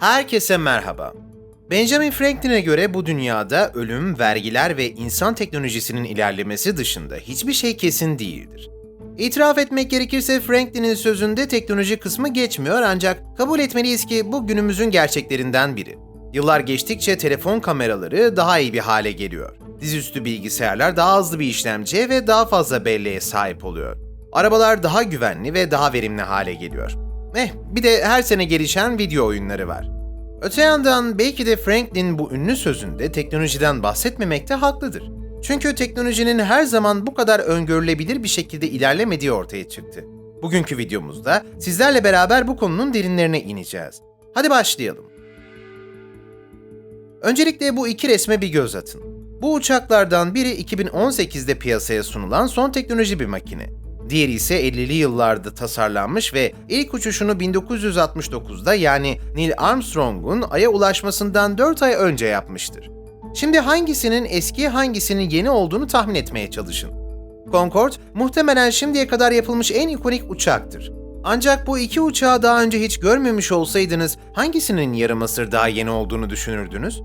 Herkese merhaba. Benjamin Franklin'e göre bu dünyada ölüm, vergiler ve insan teknolojisinin ilerlemesi dışında hiçbir şey kesin değildir. İtiraf etmek gerekirse Franklin'in sözünde teknoloji kısmı geçmiyor ancak kabul etmeliyiz ki bu günümüzün gerçeklerinden biri. Yıllar geçtikçe telefon kameraları daha iyi bir hale geliyor. Dizüstü bilgisayarlar daha hızlı bir işlemciye ve daha fazla belleğe sahip oluyor. Arabalar daha güvenli ve daha verimli hale geliyor. Eh, bir de her sene gelişen video oyunları var. Öte yandan belki de Franklin bu ünlü sözünde teknolojiden bahsetmemekte haklıdır. Çünkü teknolojinin her zaman bu kadar öngörülebilir bir şekilde ilerlemediği ortaya çıktı. Bugünkü videomuzda sizlerle beraber bu konunun derinlerine ineceğiz. Hadi başlayalım. Öncelikle bu iki resme bir göz atın. Bu uçaklardan biri 2018'de piyasaya sunulan son teknoloji bir makine. Diğeri ise 50'li yıllarda tasarlanmış ve ilk uçuşunu 1969'da yani Neil Armstrong'un Ay'a ulaşmasından 4 ay önce yapmıştır. Şimdi hangisinin eski hangisinin yeni olduğunu tahmin etmeye çalışın. Concorde muhtemelen şimdiye kadar yapılmış en ikonik uçaktır. Ancak bu iki uçağı daha önce hiç görmemiş olsaydınız hangisinin yarım asır daha yeni olduğunu düşünürdünüz?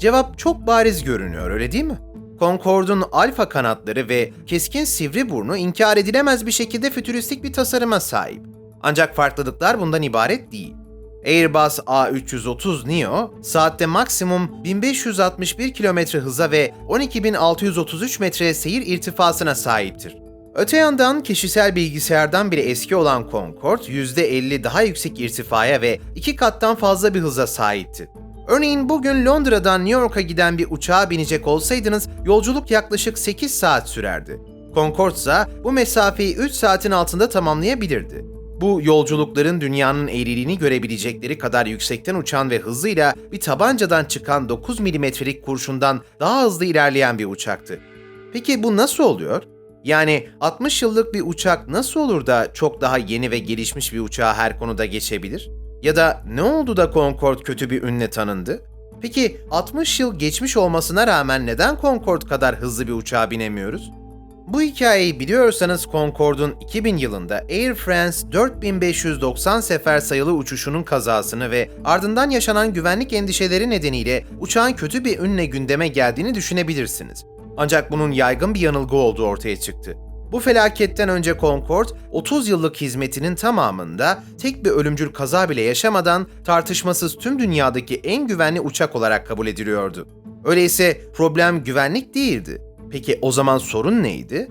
Cevap çok bariz görünüyor öyle değil mi? Concorde'un alfa kanatları ve keskin sivri burnu inkar edilemez bir şekilde fütüristik bir tasarıma sahip. Ancak farklılıklar bundan ibaret değil. Airbus A330 Neo, saatte maksimum 1561 km hıza ve 12633 metre seyir irtifasına sahiptir. Öte yandan kişisel bilgisayardan bile eski olan Concorde, %50 daha yüksek irtifaya ve iki kattan fazla bir hıza sahipti. Örneğin bugün Londra'dan New York'a giden bir uçağa binecek olsaydınız yolculuk yaklaşık 8 saat sürerdi. Concorde ise bu mesafeyi 3 saatin altında tamamlayabilirdi. Bu yolculukların dünyanın eğriliğini görebilecekleri kadar yüksekten uçan ve hızıyla bir tabancadan çıkan 9 milimetrelik kurşundan daha hızlı ilerleyen bir uçaktı. Peki bu nasıl oluyor? Yani 60 yıllık bir uçak nasıl olur da çok daha yeni ve gelişmiş bir uçağa her konuda geçebilir? Ya da ne oldu da Concorde kötü bir ünle tanındı? Peki 60 yıl geçmiş olmasına rağmen neden Concorde kadar hızlı bir uçağa binemiyoruz? Bu hikayeyi biliyorsanız Concorde'un 2000 yılında Air France 4590 sefer sayılı uçuşunun kazasını ve ardından yaşanan güvenlik endişeleri nedeniyle uçağın kötü bir ünle gündeme geldiğini düşünebilirsiniz. Ancak bunun yaygın bir yanılgı olduğu ortaya çıktı. Bu felaketten önce Concorde, 30 yıllık hizmetinin tamamında tek bir ölümcül kaza bile yaşamadan tartışmasız tüm dünyadaki en güvenli uçak olarak kabul ediliyordu. Öyleyse problem güvenlik değildi. Peki o zaman sorun neydi?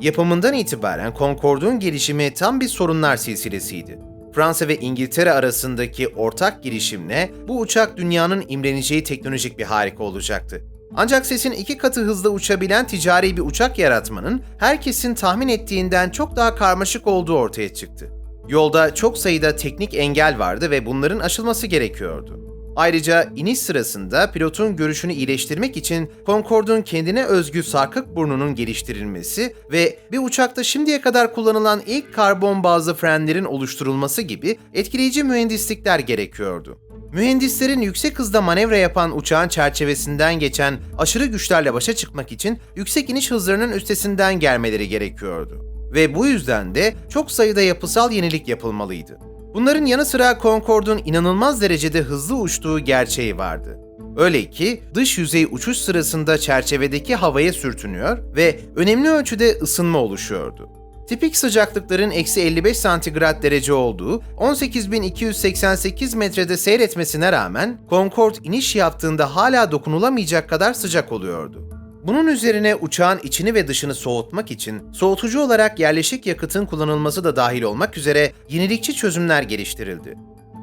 Yapımından itibaren Concorde'un gelişimi tam bir sorunlar silsilesiydi. Fransa ve İngiltere arasındaki ortak girişimle bu uçak dünyanın imreneceği teknolojik bir harika olacaktı. Ancak sesin iki katı hızla uçabilen ticari bir uçak yaratmanın herkesin tahmin ettiğinden çok daha karmaşık olduğu ortaya çıktı. Yolda çok sayıda teknik engel vardı ve bunların aşılması gerekiyordu. Ayrıca iniş sırasında pilotun görüşünü iyileştirmek için Concorde'un kendine özgü sarkık burnunun geliştirilmesi ve bir uçakta şimdiye kadar kullanılan ilk karbon bazlı frenlerin oluşturulması gibi etkileyici mühendislikler gerekiyordu. Mühendislerin yüksek hızda manevra yapan uçağın çerçevesinden geçen aşırı güçlerle başa çıkmak için yüksek iniş hızlarının üstesinden gelmeleri gerekiyordu. Ve bu yüzden de çok sayıda yapısal yenilik yapılmalıydı. Bunların yanı sıra Concorde'un inanılmaz derecede hızlı uçtuğu gerçeği vardı. Öyle ki dış yüzey uçuş sırasında çerçevedeki havaya sürtünüyor ve önemli ölçüde ısınma oluşuyordu. Tipik sıcaklıkların eksi 55 santigrat derece olduğu 18.288 metrede seyretmesine rağmen Concorde iniş yaptığında hala dokunulamayacak kadar sıcak oluyordu. Bunun üzerine uçağın içini ve dışını soğutmak için soğutucu olarak yerleşik yakıtın kullanılması da dahil olmak üzere yenilikçi çözümler geliştirildi.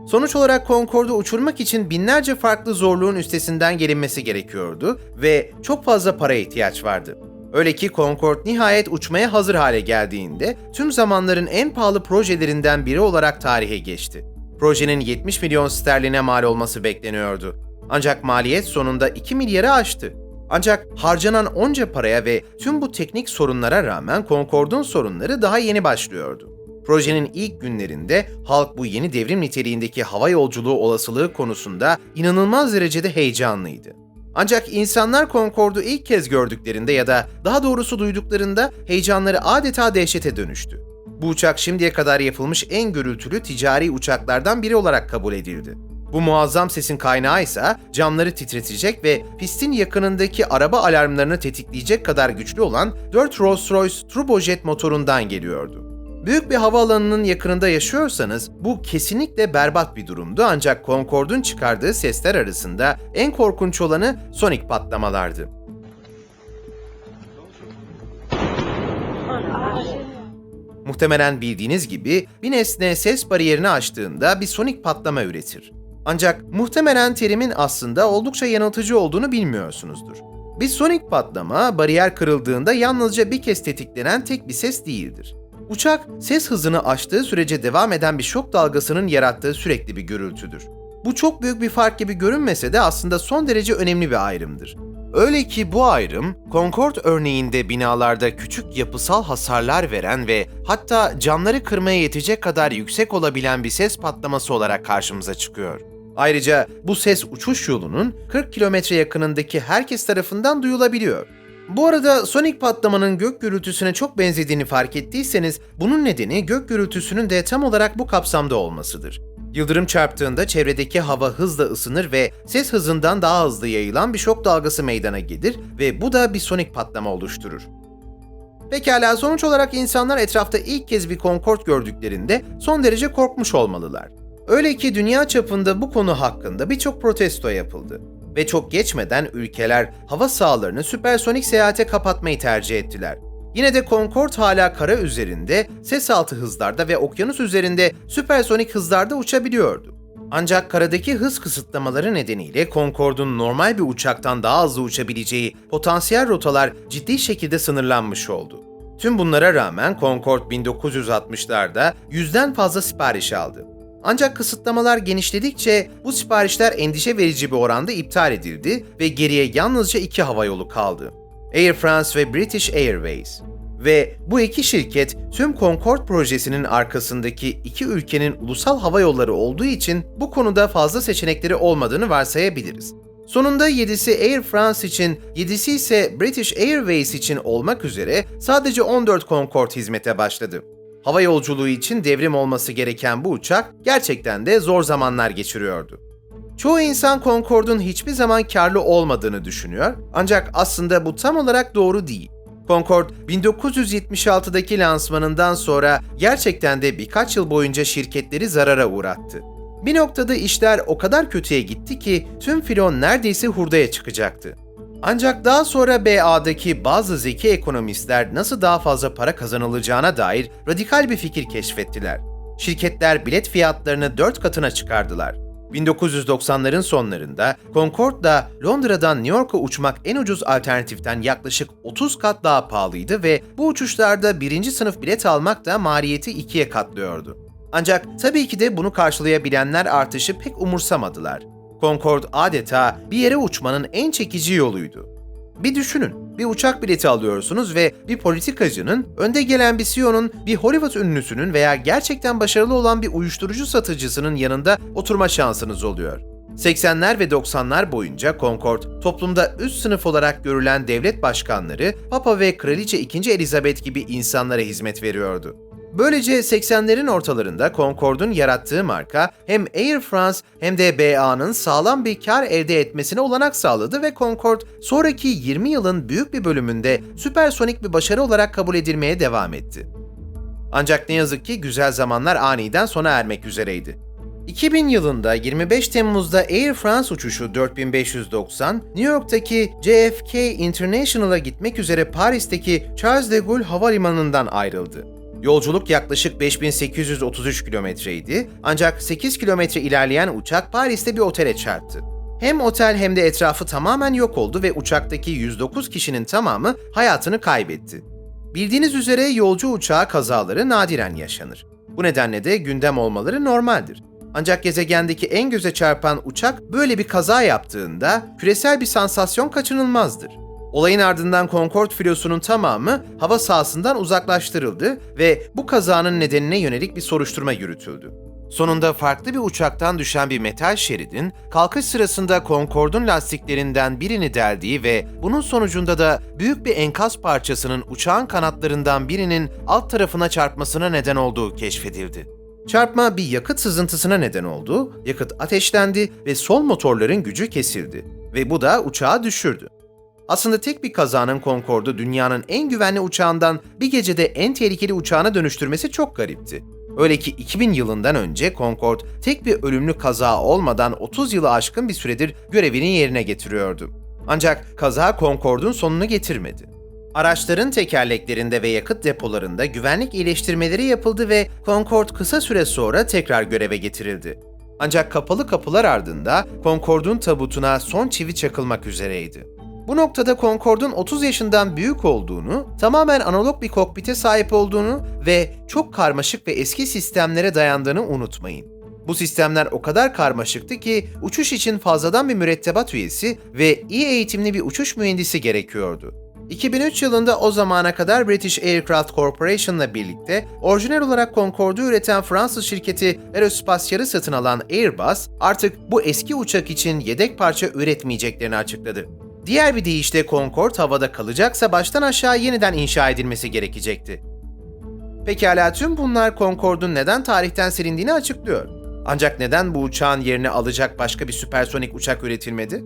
Sonuç olarak Concorde'u uçurmak için binlerce farklı zorluğun üstesinden gelinmesi gerekiyordu ve çok fazla para ihtiyaç vardı. Öyle ki Concorde nihayet uçmaya hazır hale geldiğinde tüm zamanların en pahalı projelerinden biri olarak tarihe geçti. Projenin 70 milyon sterline mal olması bekleniyordu. Ancak maliyet sonunda 2 milyarı aştı. Ancak harcanan onca paraya ve tüm bu teknik sorunlara rağmen Concorde'un sorunları daha yeni başlıyordu. Projenin ilk günlerinde halk bu yeni devrim niteliğindeki hava yolculuğu olasılığı konusunda inanılmaz derecede heyecanlıydı. Ancak insanlar Concorde'u ilk kez gördüklerinde ya da daha doğrusu duyduklarında heyecanları adeta dehşete dönüştü. Bu uçak şimdiye kadar yapılmış en gürültülü ticari uçaklardan biri olarak kabul edildi. Bu muazzam sesin kaynağı ise camları titretecek ve pistin yakınındaki araba alarmlarını tetikleyecek kadar güçlü olan 4 Rolls-Royce turbojet motorundan geliyordu. Büyük bir havaalanının yakınında yaşıyorsanız bu kesinlikle berbat bir durumdu ancak Concorde'un çıkardığı sesler arasında en korkunç olanı sonik patlamalardı. Muhtemelen bildiğiniz gibi bir nesne ses bariyerini aştığında bir sonik patlama üretir. Ancak muhtemelen terimin aslında oldukça yanıltıcı olduğunu bilmiyorsunuzdur. Bir sonik patlama bariyer kırıldığında yalnızca bir kez tetiklenen tek bir ses değildir. Uçak ses hızını aştığı sürece devam eden bir şok dalgasının yarattığı sürekli bir gürültüdür. Bu çok büyük bir fark gibi görünmese de aslında son derece önemli bir ayrımdır. Öyle ki bu ayrım, Concorde örneğinde binalarda küçük yapısal hasarlar veren ve hatta camları kırmaya yetecek kadar yüksek olabilen bir ses patlaması olarak karşımıza çıkıyor. Ayrıca bu ses uçuş yolunun 40 kilometre yakınındaki herkes tarafından duyulabiliyor. Bu arada sonik patlamanın gök gürültüsüne çok benzediğini fark ettiyseniz bunun nedeni gök gürültüsünün de tam olarak bu kapsamda olmasıdır. Yıldırım çarptığında çevredeki hava hızla ısınır ve ses hızından daha hızlı yayılan bir şok dalgası meydana gelir ve bu da bir sonik patlama oluşturur. Pekala sonuç olarak insanlar etrafta ilk kez bir Concorde gördüklerinde son derece korkmuş olmalılar. Öyle ki dünya çapında bu konu hakkında birçok protesto yapıldı. Ve çok geçmeden ülkeler hava sahalarını süpersonik seyahate kapatmayı tercih ettiler. Yine de Concorde hala kara üzerinde, ses altı hızlarda ve okyanus üzerinde süpersonik hızlarda uçabiliyordu. Ancak karadaki hız kısıtlamaları nedeniyle Concorde'un normal bir uçaktan daha hızlı uçabileceği potansiyel rotalar ciddi şekilde sınırlanmış oldu. Tüm bunlara rağmen Concorde 1960'larda yüzden fazla sipariş aldı. Ancak kısıtlamalar genişledikçe bu siparişler endişe verici bir oranda iptal edildi ve geriye yalnızca iki havayolu kaldı. Air France ve British Airways. Ve bu iki şirket tüm Concorde projesinin arkasındaki iki ülkenin ulusal hava yolları olduğu için bu konuda fazla seçenekleri olmadığını varsayabiliriz. Sonunda 7'si Air France için, 7'si ise British Airways için olmak üzere sadece 14 Concorde hizmete başladı. Hava yolculuğu için devrim olması gereken bu uçak gerçekten de zor zamanlar geçiriyordu. Çoğu insan Concorde'un hiçbir zaman karlı olmadığını düşünüyor ancak aslında bu tam olarak doğru değil. Concorde 1976'daki lansmanından sonra gerçekten de birkaç yıl boyunca şirketleri zarara uğrattı. Bir noktada işler o kadar kötüye gitti ki tüm filon neredeyse hurdaya çıkacaktı. Ancak daha sonra BA'daki bazı zeki ekonomistler nasıl daha fazla para kazanılacağına dair radikal bir fikir keşfettiler. Şirketler bilet fiyatlarını 4 katına çıkardılar. 1990'ların sonlarında Concorde'da Londra'dan New York'a uçmak en ucuz alternatiften yaklaşık 30 kat daha pahalıydı ve bu uçuşlarda birinci sınıf bilet almak da maliyeti ikiye katlıyordu. Ancak tabii ki de bunu karşılayabilenler artışı pek umursamadılar. Concorde adeta bir yere uçmanın en çekici yoluydu. Bir düşünün, bir uçak bileti alıyorsunuz ve bir politikacının, önde gelen bir CEO'nun, bir Hollywood ünlüsünün veya gerçekten başarılı olan bir uyuşturucu satıcısının yanında oturma şansınız oluyor. 80'ler ve 90'lar boyunca Concorde, toplumda üst sınıf olarak görülen devlet başkanları, Papa ve Kraliçe 2. Elizabeth gibi insanlara hizmet veriyordu. Böylece 80'lerin ortalarında Concorde'un yarattığı marka hem Air France hem de BA'nın sağlam bir kar elde etmesine olanak sağladı ve Concorde sonraki 20 yılın büyük bir bölümünde süpersonik bir başarı olarak kabul edilmeye devam etti. Ancak ne yazık ki güzel zamanlar aniden sona ermek üzereydi. 2000 yılında 25 Temmuz'da Air France uçuşu 4590, New York'taki JFK International'a gitmek üzere Paris'teki Charles de Gaulle Havalimanı'ndan ayrıldı. Yolculuk yaklaşık 5833 kilometreydi ancak 8 kilometre ilerleyen uçak Paris'te bir otele çarptı. Hem otel hem de etrafı tamamen yok oldu ve uçaktaki 109 kişinin tamamı hayatını kaybetti. Bildiğiniz üzere yolcu uçağı kazaları nadiren yaşanır. Bu nedenle de gündem olmaları normaldir. Ancak gezegendeki en göze çarpan uçak böyle bir kaza yaptığında küresel bir sansasyon kaçınılmazdır. Olayın ardından Concorde filosunun tamamı hava sahasından uzaklaştırıldı ve bu kazanın nedenine yönelik bir soruşturma yürütüldü. Sonunda farklı bir uçaktan düşen bir metal şeridin kalkış sırasında Concorde'un lastiklerinden birini deldiği ve bunun sonucunda da büyük bir enkaz parçasının uçağın kanatlarından birinin alt tarafına çarpmasına neden olduğu keşfedildi. Çarpma bir yakıt sızıntısına neden oldu, yakıt ateşlendi ve sol motorların gücü kesildi ve bu da uçağı düşürdü. Aslında tek bir kazanın Concorde'u dünyanın en güvenli uçağından bir gecede en tehlikeli uçağına dönüştürmesi çok garipti. Öyle ki 2000 yılından önce Concorde tek bir ölümlü kaza olmadan 30 yılı aşkın bir süredir görevini yerine getiriyordu. Ancak kaza Concorde'un sonunu getirmedi. Araçların tekerleklerinde ve yakıt depolarında güvenlik iyileştirmeleri yapıldı ve Concorde kısa süre sonra tekrar göreve getirildi. Ancak kapalı kapılar ardında Concorde'un tabutuna son çivi çakılmak üzereydi. Bu noktada Concorde'un 30 yaşından büyük olduğunu, tamamen analog bir kokpite sahip olduğunu ve çok karmaşık ve eski sistemlere dayandığını unutmayın. Bu sistemler o kadar karmaşıktı ki uçuş için fazladan bir mürettebat üyesi ve iyi eğitimli bir uçuş mühendisi gerekiyordu. 2003 yılında o zamana kadar British Aircraft Corporation'la birlikte orijinal olarak Concorde'u üreten Fransız şirketi Aerospatiale'ı satın alan Airbus artık bu eski uçak için yedek parça üretmeyeceklerini açıkladı. Diğer bir deyişle Concorde havada kalacaksa baştan aşağı yeniden inşa edilmesi gerekecekti. Pekala tüm bunlar Concorde'un neden tarihten silindiğini açıklıyor. Ancak neden bu uçağın yerini alacak başka bir süpersonik uçak üretilmedi?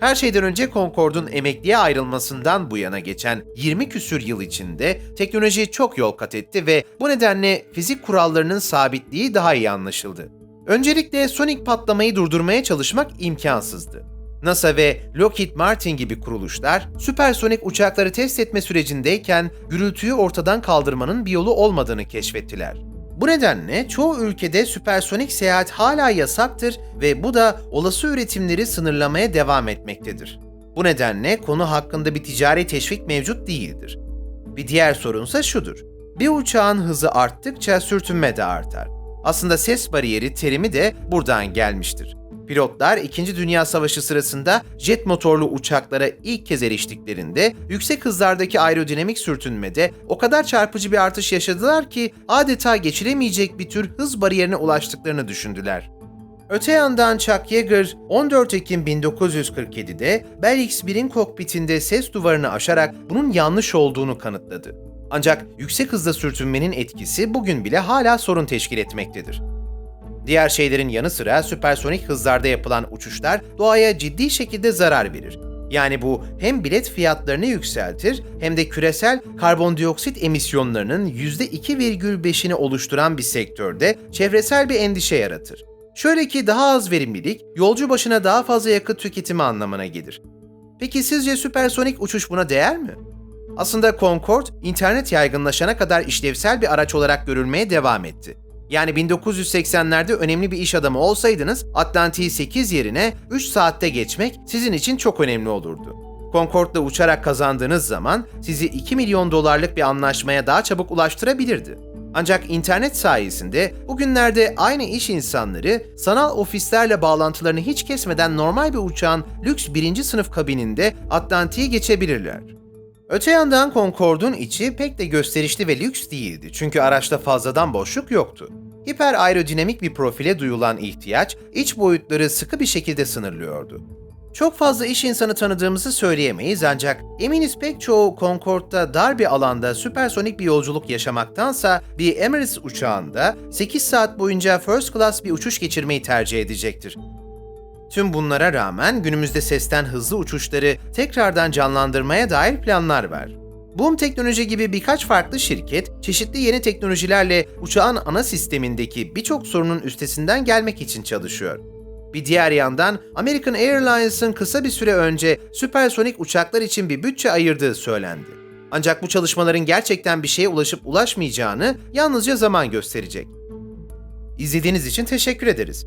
Her şeyden önce Concorde'un emekliye ayrılmasından bu yana geçen 20 küsür yıl içinde teknoloji çok yol kat etti ve bu nedenle fizik kurallarının sabitliği daha iyi anlaşıldı. Öncelikle sonik patlamayı durdurmaya çalışmak imkansızdı. NASA ve Lockheed Martin gibi kuruluşlar süpersonik uçakları test etme sürecindeyken gürültüyü ortadan kaldırmanın bir yolu olmadığını keşfettiler. Bu nedenle çoğu ülkede süpersonik seyahat hala yasaktır ve bu da olası üretimleri sınırlamaya devam etmektedir. Bu nedenle konu hakkında bir ticari teşvik mevcut değildir. Bir diğer sorunsa şudur. Bir uçağın hızı arttıkça sürtünme de artar. Aslında ses bariyeri terimi de buradan gelmiştir. Pilotlar 2. Dünya Savaşı sırasında jet motorlu uçaklara ilk kez eriştiklerinde yüksek hızlardaki aerodinamik sürtünmede o kadar çarpıcı bir artış yaşadılar ki adeta geçilemeyecek bir tür hız bariyerine ulaştıklarını düşündüler. Öte yandan Chuck Yeager 14 Ekim 1947'de Bell X-1'in kokpitinde ses duvarını aşarak bunun yanlış olduğunu kanıtladı. Ancak yüksek hızda sürtünmenin etkisi bugün bile hala sorun teşkil etmektedir. Diğer şeylerin yanı sıra süpersonik hızlarda yapılan uçuşlar doğaya ciddi şekilde zarar verir. Yani bu hem bilet fiyatlarını yükseltir hem de küresel karbondioksit emisyonlarının %2,5'ini oluşturan bir sektörde çevresel bir endişe yaratır. Şöyle ki daha az verimlilik, yolcu başına daha fazla yakıt tüketimi anlamına gelir. Peki sizce süpersonik uçuş buna değer mi? Aslında Concorde, internet yaygınlaşana kadar işlevsel bir araç olarak görülmeye devam etti. Yani 1980'lerde önemli bir iş adamı olsaydınız Atlantik'i 8 yerine 3 saatte geçmek sizin için çok önemli olurdu. Concorde'da uçarak kazandığınız zaman sizi 2 milyon dolarlık bir anlaşmaya daha çabuk ulaştırabilirdi. Ancak internet sayesinde bugünlerde aynı iş insanları sanal ofislerle bağlantılarını hiç kesmeden normal bir uçağın lüks birinci sınıf kabininde Atlantik'i geçebilirler. Öte yandan Concorde'un içi pek de gösterişli ve lüks değildi çünkü araçta fazladan boşluk yoktu. Hiper aerodinamik bir profile duyulan ihtiyaç iç boyutları sıkı bir şekilde sınırlıyordu. Çok fazla iş insanı tanıdığımızı söyleyemeyiz ancak eminiz pek çoğu Concorde'da dar bir alanda süpersonik bir yolculuk yaşamaktansa bir Emirates uçağında 8 saat boyunca first class bir uçuş geçirmeyi tercih edecektir. Tüm bunlara rağmen günümüzde sesten hızlı uçuşları tekrardan canlandırmaya dair planlar var. Boom Teknoloji gibi birkaç farklı şirket çeşitli yeni teknolojilerle uçağın ana sistemindeki birçok sorunun üstesinden gelmek için çalışıyor. Bir diğer yandan American Airlines'ın kısa bir süre önce süpersonik uçaklar için bir bütçe ayırdığı söylendi. Ancak bu çalışmaların gerçekten bir şeye ulaşıp ulaşmayacağını yalnızca zaman gösterecek. İzlediğiniz için teşekkür ederiz.